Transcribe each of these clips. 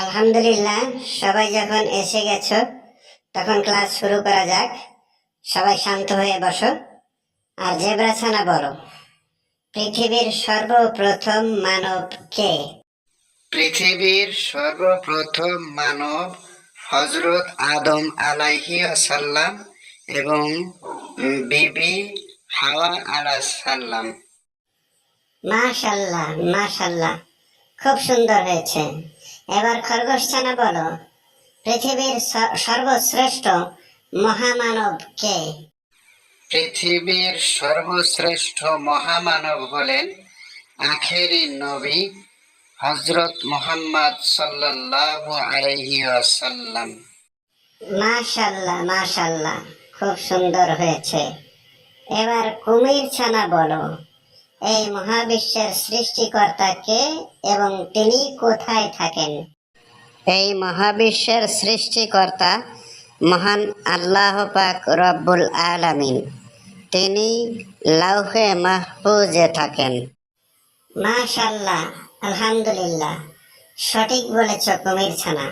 আলহামদুলিল্লাহ সবাই যখন এসে গেছো তখন ক্লাস শুরু করা যাক। সবাই শান্ত হয়ে বসো। আর জেব্রা ছানা বলো পৃথিবীর সর্বপ্রথম মানব কে? পৃথিবীর সর্বপ্রথম মানব হজরত আদম আলাইহি আসাল্লাম এবং বিবি হাওয়া আলাইসাল্লাম মাশাল্লাহ মাশাল্লাহ খুব সুন্দর হয়েছে। এবার খরগোশ ছানা বলো পৃথিবীর সর্বশ্রেষ্ঠ মহামানব কে? পৃথিবীর সর্বশ্রেষ্ঠ মহামানব হলেন আখেরি নবী হজরত মোহাম্মদ সাল্লাল্লাহু আলাইহি আসাল্লাম মাশাল্লাহ মাশাল্লাহ খুব সুন্দর হয়েছে। এবার কুমির ছানা বলো এই মহাবিশ্বের সৃষ্টিকর্তা কে এবং তিনি কোথায় থাকেন? এই মহাবিশ্বের সৃষ্টিকর্তা মহান আল্লাহ পাক রব্বুল আলামিন। তিনি লাউহে মাহফুজে থাকেন। মাশাল্লাহ আলহামদুলিল্লাহ। সঠিক বলেছ কুমির ছানা।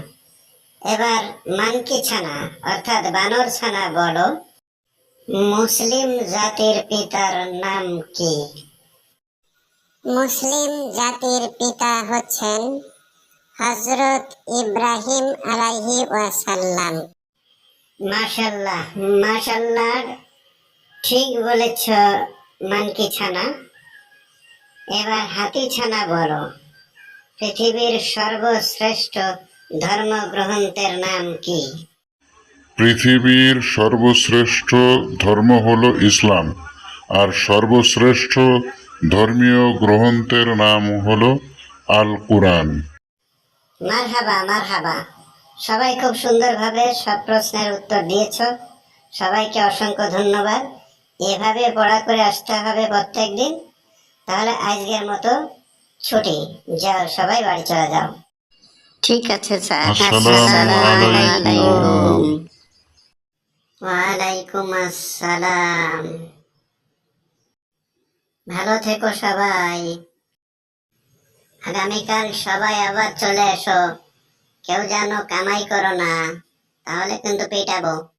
এবার মানকি ছানা অর্থাৎ বানর ছানা বলো। মুসলিম জাতির পিতার নাম কি? মুসলিম জাতির পিতা হচ্ছেন হজরত ইব্রাহিম আলাইহি ওয়াসাল্লাম। মাশাল্লাহ মাশাল্লাহ ঠিক বলেছ মানকি ছানা। এবার হাতি ছানা বলো পৃথিবীর সর্বশ্রেষ্ঠ ধর্মগ্রন্থের নাম কি? পৃথিবীর সর্বশ্রেষ্ঠ ধর্ম হলো ইসলাম আর সর্বশ্রেষ্ঠ ধর্মীয় গ্রন্থের নাম হলো আল কুরআন মারহাবা মারহাবা। সবাই খুব সুন্দরভাবে সব প্রশ্নের উত্তর দিয়েছ। সবাইকে অসংখ্য ধন্যবাদ। এভাবে পড়া করে আসতে হবে প্রত্যেক দিন। তাহলে আজকের মতো ছুটি। যাও সবাই বাড়ি চলে যাও। ঠিক আছে স্যার। আসসালামু আলাইকুম। ওয়ালাইকুম আসসালাম। ভালো থেকো সবাই। আগামীকাল সবাই আবার চলে এসো। কেউ যেন কামাই করো না, তাহলে কিন্তু পেটাবো।